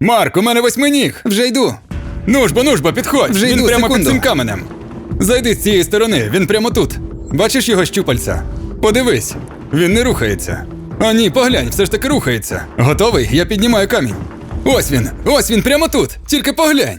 Марк, у мене восьминіг! Вже йду. Нужбо, нужбо, підходь! Вже він йду, прямо секунду. під цим каменем. Зайди з цієї сторони, він прямо тут. Бачиш його щупальця? Подивись, він не рухається. А ні, поглянь, все ж таки рухається. Готовий? Я піднімаю камінь. Ось він, ось він прямо тут. Тільки поглянь.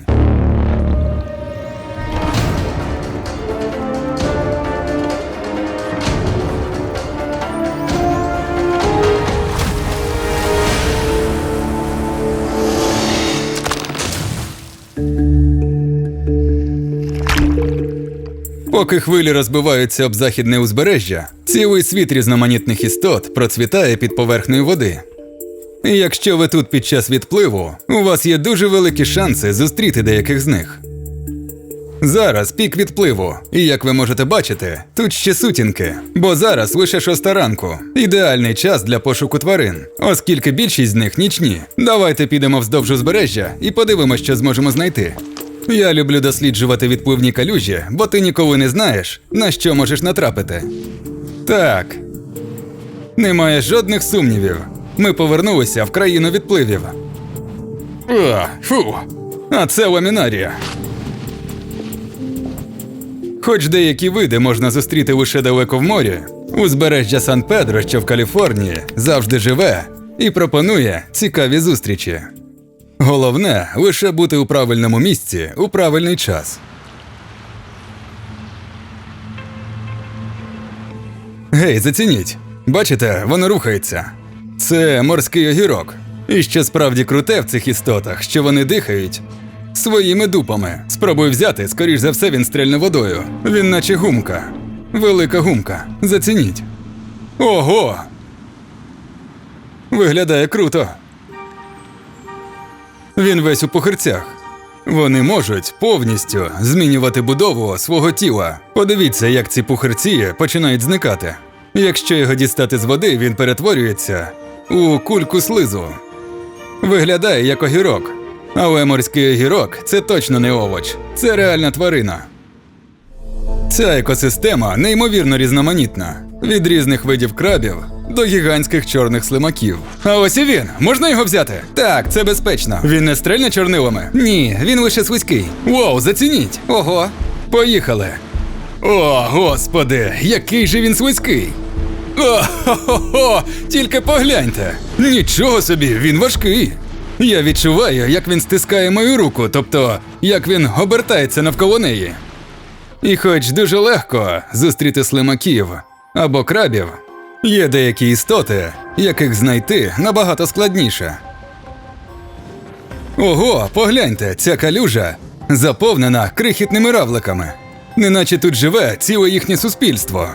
Поки хвилі розбиваються об західне узбережжя, цілий світ різноманітних істот процвітає під поверхнею води. І якщо ви тут під час відпливу, у вас є дуже великі шанси зустріти деяких з них. Зараз пік відпливу, і як ви можете бачити, тут ще сутінки, бо зараз лише шоста ранку. Ідеальний час для пошуку тварин, оскільки більшість з них нічні. Давайте підемо вздовж узбережжя і подивимося, що зможемо знайти. Я люблю досліджувати відпливні калюжі, бо ти ніколи не знаєш, на що можеш натрапити. Так. Немає жодних сумнівів. Ми повернулися в країну відпливів. О, фу. А це ламінарія. Хоч деякі види можна зустріти лише далеко в морі, узбережжя Сан-Педро, що в Каліфорнії, завжди живе і пропонує цікаві зустрічі. Головне лише бути у правильному місці у правильний час. Гей, зацініть. Бачите, воно рухається. Це морський огірок. І що справді круте в цих істотах, що вони дихають своїми дупами. Спробуй взяти, скоріш за все, він стрельне водою. Він наче гумка. Велика гумка. Зацініть. Ого! Виглядає круто. Він весь у похирцях. Вони можуть повністю змінювати будову свого тіла. Подивіться, як ці пухирці починають зникати. Якщо його дістати з води, він перетворюється у кульку слизу. Виглядає як огірок. Але морський огірок це точно не овоч, це реальна тварина. Ця екосистема неймовірно різноманітна від різних видів крабів до гігантських чорних слимаків. А ось і він. Можна його взяти? Так, це безпечно. Він не стрельне чорнилами? Ні, він лише слизький. Воу, зацініть! Ого. Поїхали. О, господи, який же він слизький. О, хо-хо-хо, тільки погляньте. Нічого собі, він важкий. Я відчуваю, як він стискає мою руку, тобто як він обертається навколо неї. І хоч дуже легко зустріти слимаків або крабів, є деякі істоти, яких знайти набагато складніше. Ого, погляньте, ця калюжа заповнена крихітними равликами. Неначе тут живе ціле їхнє суспільство.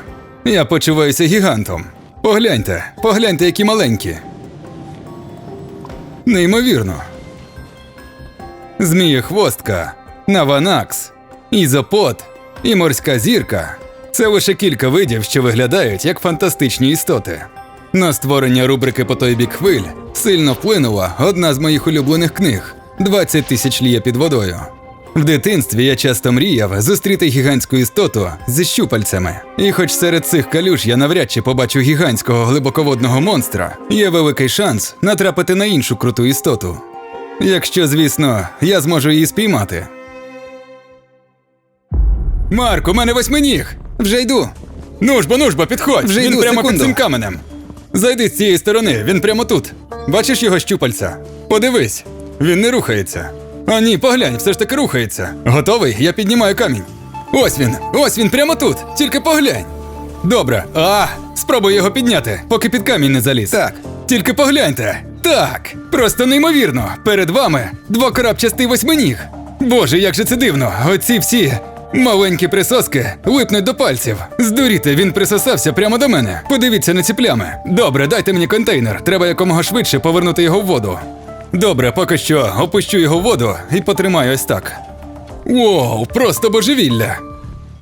Я почуваюся гігантом. Погляньте, погляньте, які маленькі. Неймовірно. Змієхвостка, наванакс, ізопод і морська зірка це лише кілька видів, що виглядають як фантастичні істоти. На створення рубрики по той бік хвиль сильно вплинула одна з моїх улюблених книг «20 тисяч лія під водою. В дитинстві я часто мріяв зустріти гігантську істоту зі щупальцями. І хоч серед цих калюж я навряд чи побачу гігантського глибоководного монстра, є великий шанс натрапити на іншу круту істоту. Якщо, звісно, я зможу її спіймати. Марк, у мене восьминіг! Вже йду. Нужбо, нужбо, підходь! Вже він йду, прямо секунду. під цим каменем. Зайди з цієї сторони, він прямо тут. Бачиш його щупальця? Подивись, він не рухається. А ні, поглянь, все ж таки рухається. Готовий? Я піднімаю камінь. Ось він, ось він прямо тут. Тільки поглянь. Добре. А, спробуй його підняти, поки під камінь не заліз. Так. Тільки погляньте. Так, просто неймовірно. Перед вами двокрапчастий восьминіг. Боже, як же це дивно. Оці всі маленькі присоски липнуть до пальців. Здуріти, він присосався прямо до мене. Подивіться на ці плями. Добре, дайте мені контейнер. Треба якомога швидше повернути його в воду. Добре, поки що опущу його в воду і потримаю ось так. Воу, просто божевілля.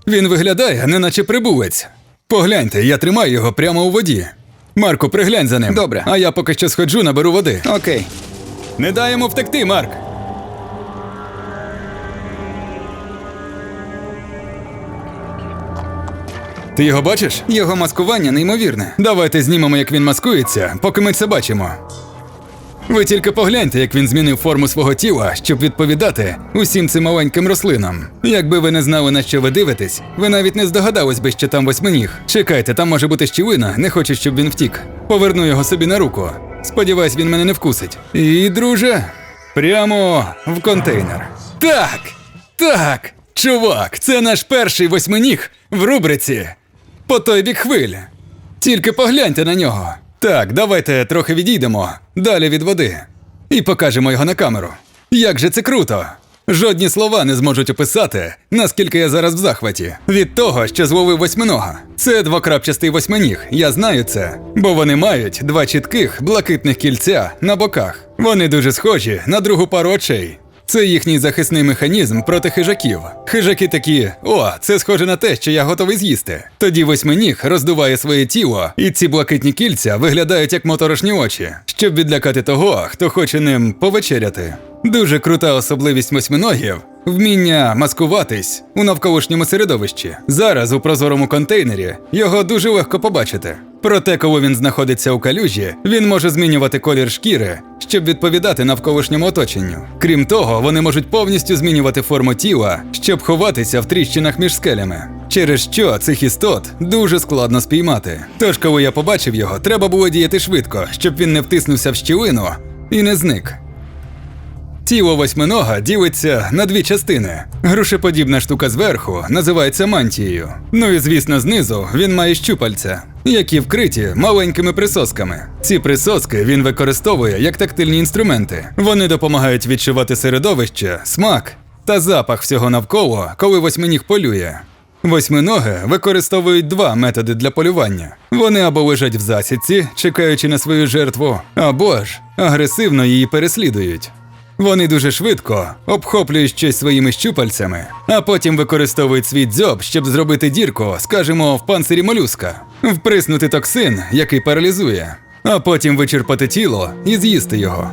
Він виглядає, неначе прибулець. Погляньте, я тримаю його прямо у воді. Марко, приглянь за ним. Добре. А я поки що сходжу, наберу води. Окей. Не дай йому втекти, Марк. Ти його бачиш? Його маскування неймовірне. Давайте знімемо, як він маскується, поки ми це бачимо. Ви тільки погляньте, як він змінив форму свого тіла, щоб відповідати усім цим маленьким рослинам. Якби ви не знали, на що ви дивитесь, ви навіть не здогадались би, що там восьминіг. Чекайте, там може бути щілина, не хочу, щоб він втік. Поверну його собі на руку. Сподіваюсь, він мене не вкусить. І, друже, прямо в контейнер. Так! Так! Чувак, це наш перший восьминіг в рубриці по той бік хвилі. Тільки погляньте на нього. Так, давайте трохи відійдемо далі від води і покажемо його на камеру. Як же це круто! Жодні слова не зможуть описати, наскільки я зараз в захваті від того, що зловив восьминога. Це двокрапчастий восьминіг, я знаю це, бо вони мають два чітких блакитних кільця на боках. Вони дуже схожі на другу пару очей. Це їхній захисний механізм проти хижаків. Хижаки такі: о, це схоже на те, що я готовий з'їсти. Тоді восьминіг роздуває своє тіло, і ці блакитні кільця виглядають як моторошні очі, щоб відлякати того, хто хоче ним повечеряти. Дуже крута особливість восьминогів вміння маскуватись у навколишньому середовищі. Зараз у прозорому контейнері його дуже легко побачити. Проте, коли він знаходиться у калюжі, він може змінювати колір шкіри, щоб відповідати навколишньому оточенню. Крім того, вони можуть повністю змінювати форму тіла, щоб ховатися в тріщинах між скелями. Через що цих істот дуже складно спіймати. Тож, коли я побачив його, треба було діяти швидко, щоб він не втиснувся в щілину і не зник. Тіло восьминога ділиться на дві частини. Грушеподібна штука зверху називається мантією. Ну і звісно, знизу він має щупальця, які вкриті маленькими присосками. Ці присоски він використовує як тактильні інструменти. Вони допомагають відчувати середовище, смак та запах всього навколо, коли восьминіг полює. Восьминоги використовують два методи для полювання. Вони або лежать в засідці, чекаючи на свою жертву, або ж агресивно її переслідують. Вони дуже швидко обхоплюють щось своїми щупальцями, а потім використовують свій дзьоб, щоб зробити дірку, скажімо, в панцирі молюска, вприснути токсин, який паралізує, а потім вичерпати тіло і з'їсти його.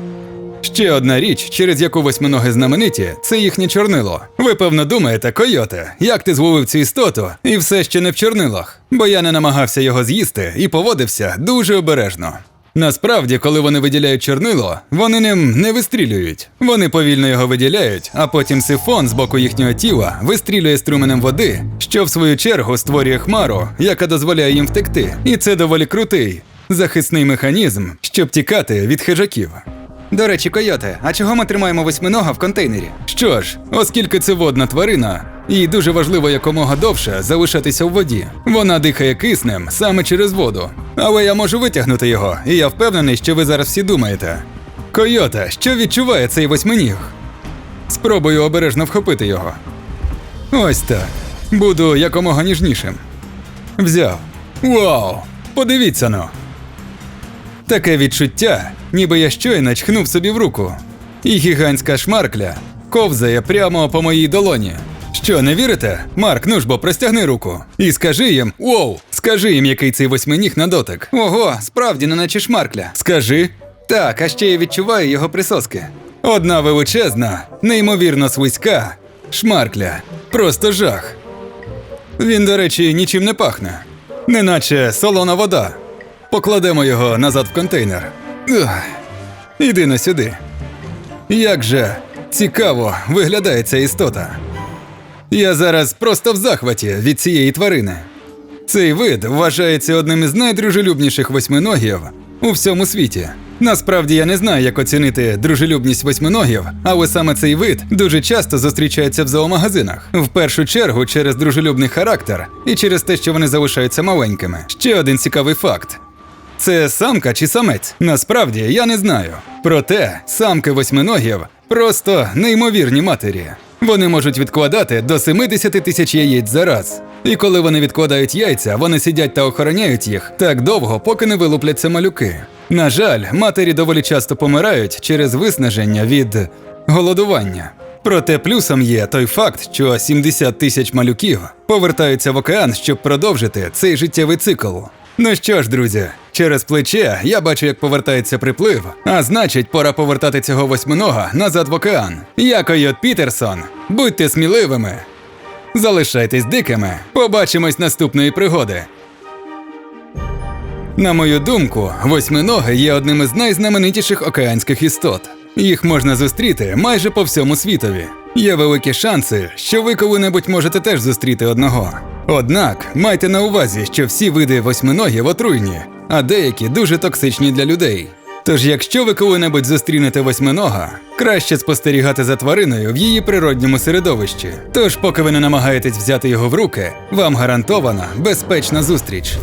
Ще одна річ, через яку восьминоги знамениті, це їхнє чорнило. Ви певно думаєте, койоте, як ти зловив цю істоту і все ще не в чорнилах, бо я не намагався його з'їсти і поводився дуже обережно. Насправді, коли вони виділяють чорнило, вони ним не вистрілюють. Вони повільно його виділяють, а потім сифон з боку їхнього тіла вистрілює струменем води, що в свою чергу створює хмару, яка дозволяє їм втекти. І це доволі крутий захисний механізм, щоб тікати від хижаків. До речі, койоте, а чого ми тримаємо восьминога в контейнері? Що ж, оскільки це водна тварина, їй дуже важливо якомога довше залишатися в воді. Вона дихає киснем саме через воду. Але я можу витягнути його, і я впевнений, що ви зараз всі думаєте. Койота, що відчуває цей восьминіг? Спробую обережно вхопити його. Ось так. Буду якомога ніжнішим. Взяв. Вау! Подивіться ну. Таке відчуття, ніби я щойно чхнув собі в руку. І гігантська шмаркля ковзає прямо по моїй долоні. Що, не вірите? Марк, ну ж бо простягни руку. І скажи їм: Воу! Скажи їм, який цей восьминіг на дотик. Ого, справді, не наче шмаркля. Скажи. Так, а ще я відчуваю його присоски. Одна величезна, неймовірно свиська, шмаркля. Просто жах. Він, до речі, нічим не пахне. Неначе солона вода. Покладемо його назад в контейнер. Ух, іди на сюди. Як же цікаво виглядає ця істота. Я зараз просто в захваті від цієї тварини. Цей вид вважається одним із найдружелюбніших восьминогів у всьому світі. Насправді я не знаю, як оцінити дружелюбність восьминогів, але саме цей вид дуже часто зустрічається в зоомагазинах. В першу чергу через дружелюбний характер і через те, що вони залишаються маленькими. Ще один цікавий факт: це самка чи самець? Насправді я не знаю. Проте самки восьминогів просто неймовірні матері. Вони можуть відкладати до 70 тисяч яєць за раз. І коли вони відкладають яйця, вони сидять та охороняють їх так довго, поки не вилупляться малюки. На жаль, матері доволі часто помирають через виснаження від голодування. Проте плюсом є той факт, що 70 тисяч малюків повертаються в океан, щоб продовжити цей життєвий цикл. Ну що ж, друзі, через плече я бачу, як повертається приплив, а значить, пора повертати цього восьминога назад в океан. Я Койот Пітерсон. Будьте сміливими. Залишайтесь дикими. Побачимось наступної пригоди. На мою думку, восьминоги є одним із найзнаменитіших океанських істот. Їх можна зустріти майже по всьому світові. Є великі шанси, що ви коли-небудь можете теж зустріти одного. Однак майте на увазі, що всі види восьминогів отруйні, а деякі дуже токсичні для людей. Тож, якщо ви коли-небудь зустрінете восьминога, краще спостерігати за твариною в її природньому середовищі. Тож, поки ви не намагаєтесь взяти його в руки, вам гарантована безпечна зустріч.